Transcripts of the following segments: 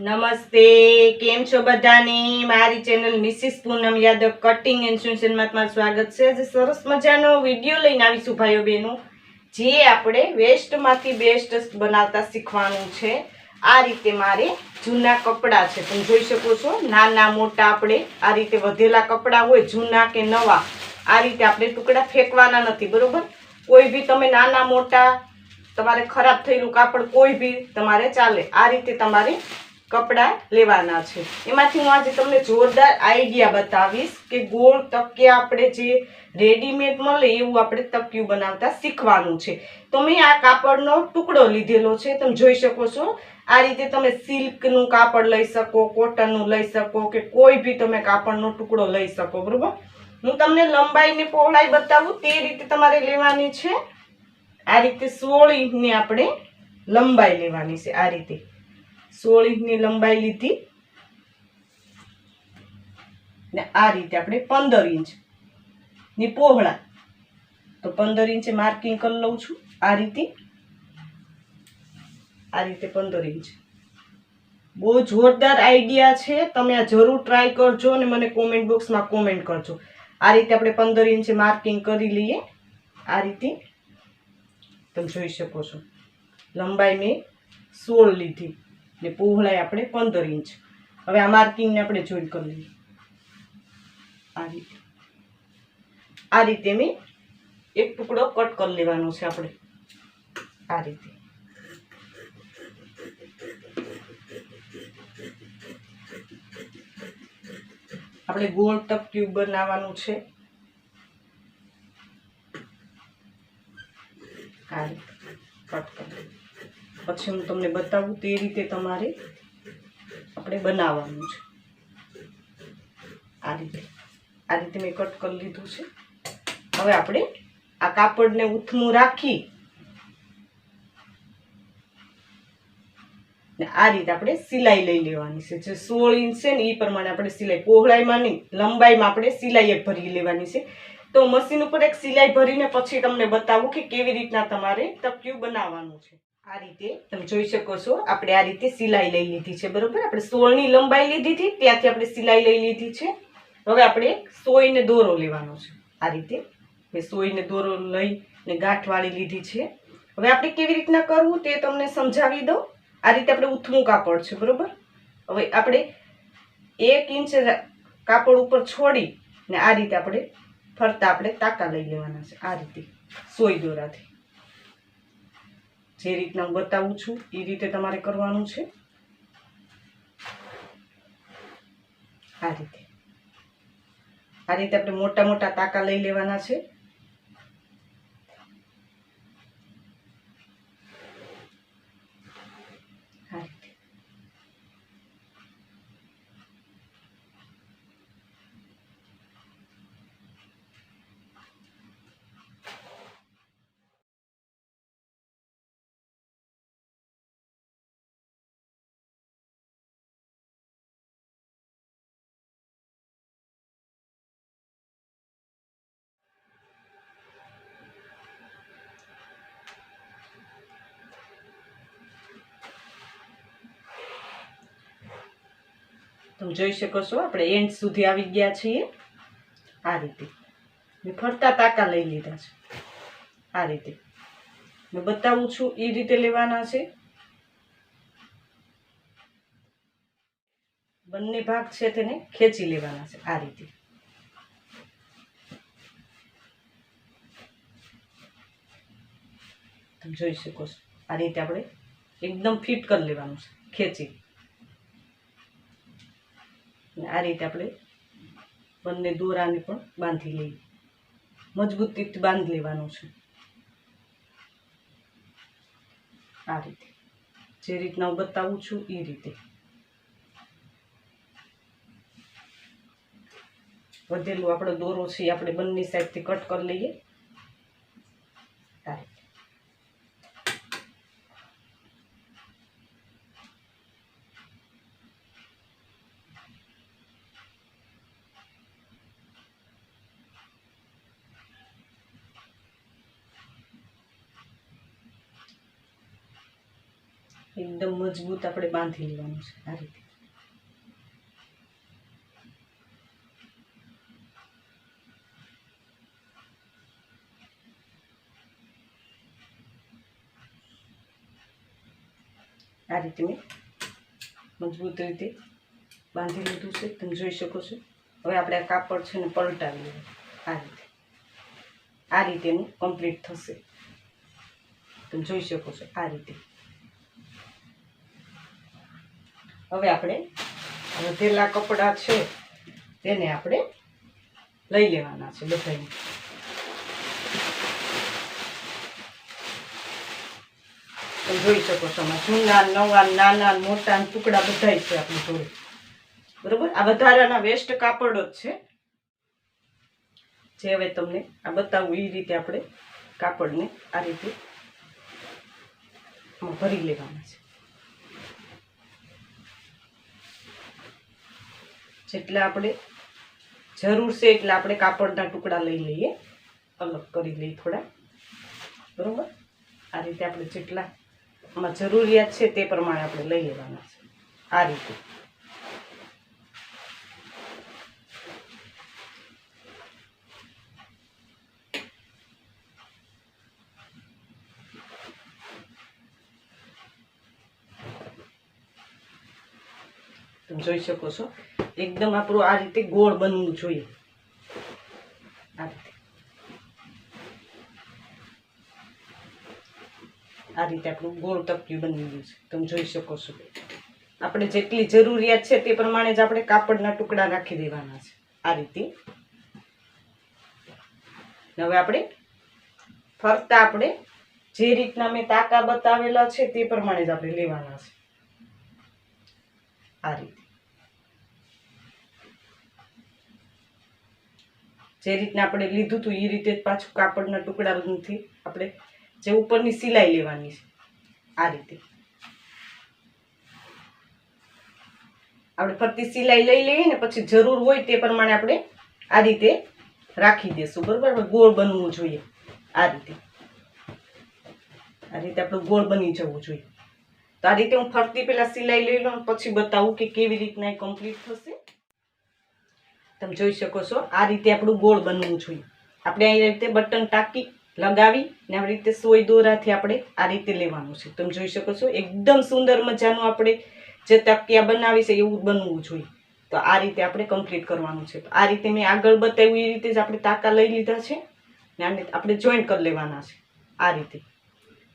નમસ્તે, કેમ છો બધાની? મારી channel Mrs Poonam Yadav cutting and સ્વાગત છે. આજે સરસ મજાનો વીડિયો લઈને આવીશું ભાઈઓ બહેનો. જે આપણે વેસ્ટમાંથી બેસ્ટ બનાવતા શીખવાનું છે. આ રીતે મારે જૂના કપડાં છે. તમે જોઈ શકો છો, નાના મોટા આપણે આ રીતે વધેલા કપડાં હોય, જૂના કે નવા આ રીતે આપણે ટુકડા ફેંકવાના નથી, બરોબર? કોઈ બી તમે નાના, મોટા, તમારે ખરાબ થયેલું કાપડ કોઈ બી તમારે ચાલે, આ રીતે તમારે કપડાં લેવાના છે. એમાંથી હું આજે તમને જોરદાર આઈડિયા બતાવીશ કે ગોળ તકિયા આપણે જે રેડીમેડ મળે એવું આપણે તકિયું બનાવતા શીખવાનું છે. તો મેં આ કાપડનો ટુકડો લીધેલો છે, તમે જોઈ શકો છો. આ રીતે તમે સિલ્કનું કાપડ લઈ શકો, કોટનનું લઈ શકો કે કોઈ બી તમે કાપડનો ટુકડો લઈ શકો, બરોબર? હું તમને લંબાઈની પહોળાઈ બતાવું, તે રીતે તમારે લેવાની છે. આ રીતે સોળ ઇંચની આપણે લંબાઈ લેવાની છે, આ રીતે. સોળ ઇંચની લંબાઈ લીધી. ને આ રીતે આપણે પંદર ઇંચની પહોળા તો પંદર ઇંચે માર્કિંગ કરી લઉં છું, આ રીતે. આ રીતે પંદર ઇંચ. બહુ જોરદાર આઈડિયા છે, તમે આ જરૂર ટ્રાય કરજો અને મને કોમેન્ટ બોક્સમાં કોમેન્ટ કરજો. આ રીતે આપણે પંદર ઇંચ માર્કિંગ કરી લઈએ. આ રીતે તમે જોઈ શકો છો. લંબાઈ મેં સોળ લીધી ને પહોળાઈ આપણે પંદર ઇંચ. હવે આ માર્કિંગને આપણે જોઈન કરી લઈએ. આ રીતે. આ રીતે મેં એક ટુકડો કટ કરી લેવાનો છે આપણે. આ રીતે. આપણે ગોળ ટપ ટ્યુબ બનાવવાનું છે. પછી હું તમને બતાવું તે રીતે તમારે આપણે બનાવવાનું છે. આ રીતે. આ રીતે મેં કટ કરી લીધું છે. હવે આપણે આ કાપડને ઉથમું રાખી ને આ રીતે આપણે સિલાઈ લઈ લેવાની છે. જે સોળ ઇંચ છે ને એ પ્રમાણે આપણે સિલાઈ પહોળાઈમાં નહીં, લંબાઈમાં આપણે સિલાઈ ભરી લેવાની છે. તો મશીન ઉપર એક સિલાઈ ભરીને પછી તમને બતાવું કે કેવી રીતના તમારે તકિયું બનાવવાનું છે. આ રીતે તમે જોઈ શકો છો, આપણે આ રીતે સિલાઈ લઈ લીધી છે, બરોબર? આપણે સોળની લંબાઈ લીધી હતી, ત્યાંથી આપણે સિલાઈ લઈ લીધી છે. હવે આપણે સોઈને દોરો લેવાનો છે. આ રીતે મેં સોઈને દોરો લઈ ને ગાંઠ વાળી લીધી છે. હવે આપણે કેવી રીતના કરવું તે તમને સમજાવી દઉં. આ રીતે આપણે ઉથમું કાપડ છે, બરાબર? હવે આપણે એક ઇંચ કાપડ ઉપર છોડી ને આ રીતે આપણે ફરતા આપણે તાકા લઈ લેવાના છે, આ રીતે, સોય દોરાથી. જે રીતના હું બતાવું છું એ રીતે તમારે કરવાનું છે. આ રીતે. આ રીતે આપણે મોટા મોટા તાકા લઈ લેવાના છે. તમે જોઈ શકો છો, આપણે એન્ડ સુધી આવી ગયા છીએ. આ રીતે. મેં ફરતા તાકા લઈ લીધા છે. આ રીતે. મેં બતાવું છું એ રીતે લેવાના છે. બંને ભાગ છે તેને ખેંચી લેવાના છે, આ રીતે. જોઈ શકો છો, આ રીતે આપણે એકદમ ફિટ કરી લેવાનું છે, ખેંચી. આ રીતે આપણે બંને દોરાને પણ બાંધી લઈએ. મજબૂતીથી બાંધી લેવાનું છે. આ રીતે. જે રીતના હું બતાવું છું એ રીતે. વધેલું આપણો દોરો છે આપણે બંને સાઈડથી કટ કરી લઈએ આ રીતે એકદમ મજબૂત આપણે બાંધી લેવાનું છે આ રીતે. આ રીતે મેં મજબૂત રીતે બાંધી લીધું છે. તમે જોઈ શકો છો. હવે આપણે આ કાપડ છે ને પલટાવી આ રીતે. આ રીતેનું કમ્પ્લીટ થશે. તમે જોઈ શકો છો આ રીતે. હવે આપણે વધેલા કપડાં છે, તેને આપણે લઈ લેવાના છે બધાને. જોઈ શકો છો જૂના, નવા, નાના, મોટા ટુકડા બધાય છે આપણી જોડે. બરોબર? આ વધારાના વેસ્ટ કાપડ જ છે. જે હવે તમને આ બતાવું એ રીતે આપણે કાપડને આ રીતે ભરી લેવાના છે. જેટલા આપણે જરૂર છે એટલે આપણે કાપડના ટુકડા લઈ લઈએ. અલગ કરી લઈએ થોડા. બરોબર? આ રીતે આપણે જેટલા આમાં જરૂરિયાત છે તે પ્રમાણે આપણે લઈ લેવાના છે. આ રીતે. જોઈ શકો છો. એકદમ આપણું આ રીતે ગોળ બનવું જોઈએ. આ રીતે. આ રીતે આપણું ગોળ તકિયું બની ગયું છે. તમે જોઈ શકો છો. આપણે જેટલી જરૂરિયાત છે તે પ્રમાણે જ આપણે કાપડના ટુકડા રાખી દેવાના છે. આ રીતે. હવે આપણે ફરતા આપણે જે રીતના મેં તાકા બતાવેલા છે તે પ્રમાણે જ આપણે લેવાના છે. આ રીતે. જે રીતના આપણે લીધું હતું એ રીતે પાછું કાપડના ટુકડાથી આપણે જે ઉપરની સિલાઈ લેવાની છે, આ રીતે. આપણે ફરતી સિલાઈ લઈ લઈએ ને પછી જરૂર હોય તે પ્રમાણે આપણે આ રીતે રાખી દેશું, બરોબર? ગોળ બનવું જોઈએ, આ રીતે. આ રીતે આપણું ગોળ બની જવું જોઈએ. તો આ રીતે હું ફરતી પહેલાં સિલાઈ લઈ લઉં પછી બતાવું કે કેવી રીતના કમ્પ્લીટ થશે. તમે જોઈ શકો છો, આ રીતે આપણું ગોળ બનવું જોઈએ. આપણે આ રીતે બટન ટાંકી લગાવી ને આવી રીતે સોય દોરાથી આપણે આ રીતે લેવાનું છે. તમે જોઈ શકો છો, એકદમ સુંદર મજાનું આપણે જે તકિયા બનાવી છે એવું બનવું જોઈએ. તો આ રીતે આપણે કમ્પ્લીટ કરવાનું છે. આ રીતે મેં આગળ બતાવ્યું, એ રીતે જ આપણે તાકા લઈ લીધા છે ને આને આપણે જોઈન્ટ કરી લેવાના છે. આ રીતે.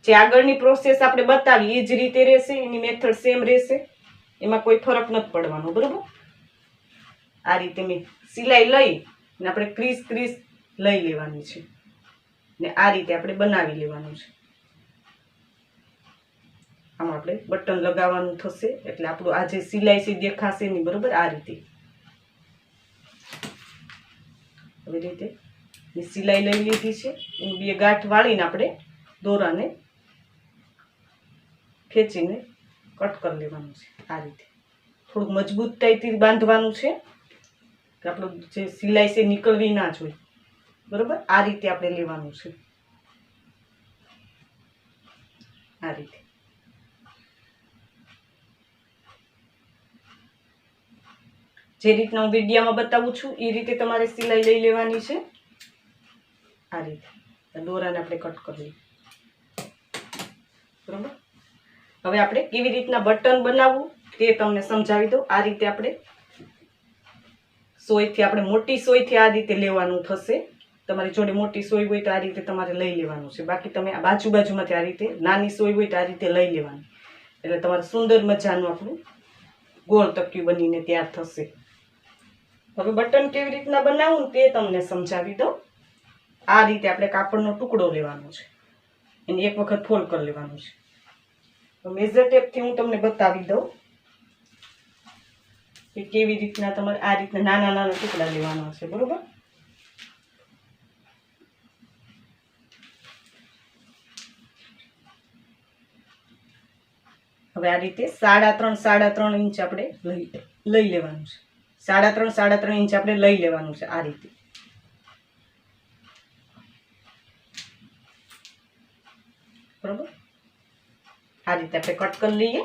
જે આગળની પ્રોસેસ આપણે બતાવી, એ જ રીતે રહેશે, એની મેથડ સેમ રહેશે. એમાં કોઈ ફરક નથી પડવાનો, બરાબર? આ રીતે મેં સિલાઈ લઈ ને આપણે ક્રીસ ક્રીસ લઈ લેવાની છે. ને આ રીતે આપણે બનાવી લેવાનું છે. આમાં આપણે બટન લગાવવાનું થશે, એટલે આપણું આ જે સિલાઈ છે દેખાશે નહીં, બરાબર? આ રીતે. આવી રીતે મેં સિલાઈ લઈ લીધી છે. એનું બે ગાંઠ વાળીને આપણે દોરાને ખેંચીને કટ કરી લેવાનું છે. આ રીતે. થોડુંક મજબૂતાઈથી બાંધવાનું છે. કે આપણું જે સિલાઈ છે નીકળવી ના જોઈએ. બરોબર? આ રીતે આપણે લેવાનું છે. આ રીતે. જે રીતના હું વિડીયામાં બતાવું છું એ રીતે તમારે સિલાઈ લઈ લેવાની છે. આ રીતે. દોરાને આપણે કટ કરી બરોબર? હવે આપણે કેવી રીતના બટન બનાવવું તે તમને સમજાવી દઉં. આ રીતે આપણે સોયથી આપણે મોટી સોયથી આ રીતે લેવાનું થશે. તમારી જોડે મોટી સોય હોય તો આ રીતે તમારે લઈ લેવાનું છે. બાકી તમે આ બાજુ બાજુમાંથી આ રીતે નાની સોય હોય તો આ રીતે લઈ લેવાની. એટલે તમારે સુંદર મજાનું આપણું ગોળ તક્યું બનીને તૈયાર થશે. હવે બટન કેવી રીતના બનાવવું તે તમને સમજાવી દઉં. આ રીતે આપણે કાપડનો ટુકડો લેવાનો છે. એને એક વખત ફોલ્ડ કરી લેવાનું છે. મેઝર ટેપથી હું તમને બતાવી દઉં. કે કેવી રીતના તમારે આ રીતના નાના નાના ટુકડા લેવાના હશે, બરોબર? હવે આ રીતે સાડા ત્રણ સાડા ત્રણ ઇંચ આપણે લઈ લઈ લેવાનું છે. સાડા ત્રણ સાડા ત્રણ ઇંચ આપણે લઈ લેવાનું છે આ રીતે. બરોબર? આ રીતે આપણે કટ કરી લઈએ.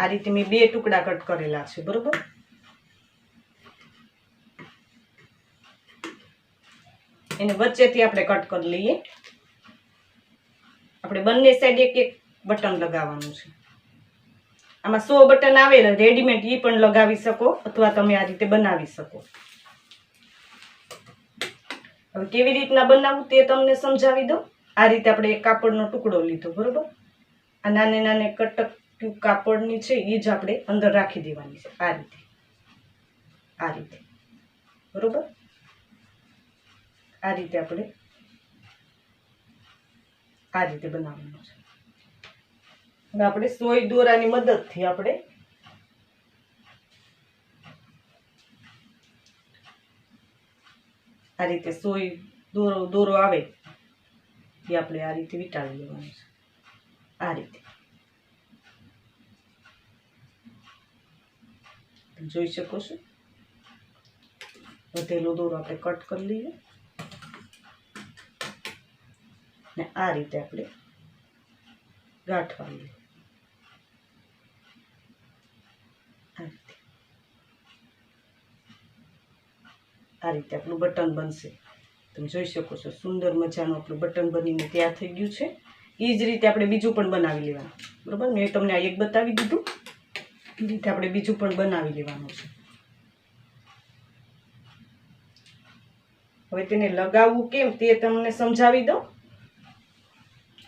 આ રીતે મેં બે ટુકડા કટ કરેલા છે, બરોબર? એને વચ્ચેથી આપણે કટ કરી લઈએ. આપણે બંને સાઈડ એક એક બટન લગાવવાનું છે. આમાં સો બટન આવે રેડીમેડ એ પણ લગાવી શકો અથવા તમે આ રીતે બનાવી શકો. હવે કેવી રીતના બનાવવું તે તમને સમજાવી દઉં. આ રીતે આપણે એક કાપડનો ટુકડો લીધો, બરોબર? આ નાને નાને કટક કાપડની છે એ જ આપણે અંદર રાખી દેવાની છે, આ રીતે. આ રીતે. બરોબર? આ રીતે આપણે આ રીતે બનાવવાનું છે. હવે આપણે સોય દોરાની મદદથી આપણે આ રીતે સોય દોરો દોરો આવે, એ આપણે આ રીતે વીંટાળી લેવાનું છે. આ રીતે. જોઈ શકો છો. વધેલો દોરો આપણે કટ કરી લઈએ. ને આ રીતે આપણે ગાંઠવા લઈએ. આ રીતે. આ રીતે આપણું બટન બનશે. તમે જોઈ શકો છો, સુંદર મજાનું આપણું બટન બનીને તૈયાર થઈ ગયું છે. એ જ રીતે આપણે બીજું પણ બનાવી લેવાનું. બરાબર? મેં તમને આ એક બતાવી દીધું. એ રીતે આપણે બીજું પણ બનાવી લેવાનું છે. હવે તેને લગાવવું કેમ તે તમને સમજાવી દઉં.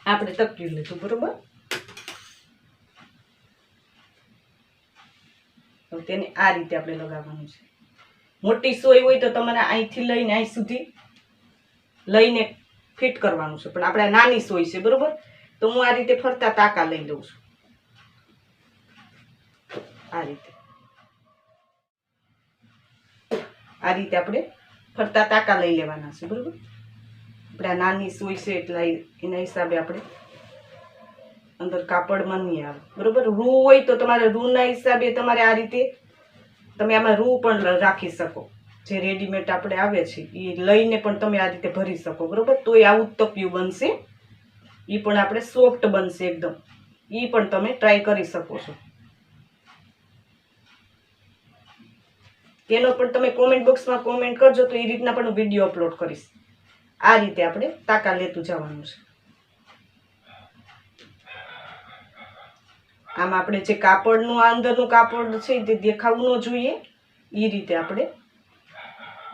આપણે તક્યું લીધું, બરોબર? તેને આ રીતે આપણે લગાવવાનું છે. મોટી સોય હોય તો તમારે અહીંથી લઈને અહીં સુધી લઈને ફિટ કરવાનું છે. પણ આપણે નાની સોય છે, બરોબર? તો હું આ રીતે ફરતા તાકા લઈ લઉં છું. આ રીતે. આ રીતે આપણે ફરતા ટાંકા લઈ લેવાના છે, બરોબર? આપણે આ નાની સોય છે એટલા એના હિસાબે આપણે અંદર કાપડમાં નહીં આવે, બરોબર? રૂ હોય તો તમારે રૂના હિસાબે તમારે આ રીતે તમે આમાં રૂ પણ રાખી શકો. જે રેડીમેડ આપણે આવે છે એ લઈને પણ તમે આ રીતે ભરી શકો, બરોબર? તોય આવું જ તપિયું બનશે. એ પણ આપણે સોફ્ટ બનશે એકદમ. એ પણ તમે ટ્રાય કરી શકો છો. તેનો પણ તમે કોમેન્ટ બોક્સમાં કોમેન્ટ કરજો તો એ રીતના પણ હું વીડિયો અપલોડ કરીશ. આ રીતે આપણે તાકા લેતું જવાનું છે. આમ આપણે જે કાપડનું, આ અંદરનું કાપડ છે તે દેખાવું ન જોઈએ. એ રીતે આપણે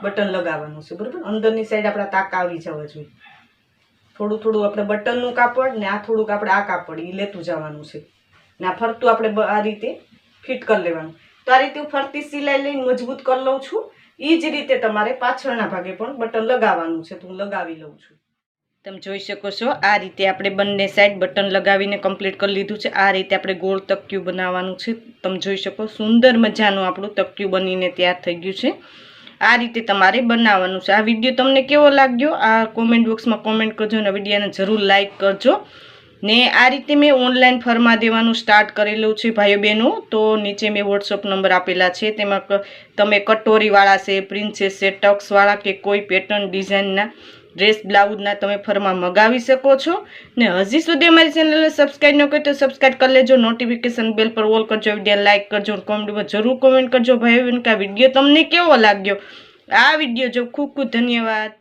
બટન લગાવવાનું છે, બરાબર? અંદરની સાઈડ આપણા તાકા આવી જવા જોઈએ. થોડું થોડું આપણે બટનનું કાપડ ને આ થોડુંક આપણે આ કાપડ એ લેતું જવાનું છે. ને આ ફરતું આપણે આ રીતે ફિટ કરી લેવાનું. તો આ રીતે હું ફરતી સિલાઈ લઈને મજબૂત કરી લઉં છું. એ જ રીતે તમારે પાછળના ભાગે પણ બટન લગાવવાનું છે. તો હું લગાવી લઉં છું. તમે જોઈ શકો છો, આ રીતે આપણે બંને સાઈડ બટન લગાવીને કમ્પ્લીટ કરી લીધું છે. આ રીતે આપણે ગોળ તક્યું બનાવવાનું છે. તમે જોઈ શકો, સુંદર મજાનું આપણું તક્યું બનીને તૈયાર થઈ ગયું છે. આ રીતે તમારે બનાવવાનું છે. આ વીડિયો તમને કેવો લાગ્યો? આ કોમેન્ટ બોક્સમાં કોમેન્ટ કરજો અને વિડીયોને જરૂર લાઇક કરજો. ને આ રીતે મેં ઓનલાઈન ફરમા દેવાનું સ્ટાર્ટ કરેલું છે ભાઈઓ બહેનો તો નીચે મેં વોટ્સઅપ નંબર આપેલા છે. તેમાં તમે કટોરીવાળા છે પ્રિન્સેસ છે ટક્સવાળા કે કોઈ પેટર્ન ડિઝાઇનના ડ્રેસ બ્લાઉઝના તમે ફરમાં મગાવી શકો છો. ને હજી સુધી અમારી ચેનલને સબસ્ક્રાઈબ ન કરી તો સબસ્ક્રાઈબ કરી લેજો. નોટિફિકેશન બેલ પર ઓલ કરજો. વીડિયો લાઇક કરજો કોમેન્ટમાં જરૂર કોમેન્ટ કરજો. ભાઈ બહેન કે આ વીડિયો તમને કેવો લાગ્યો? આ વીડિયો જો ખૂબ ખૂબ ધન્યવાદ.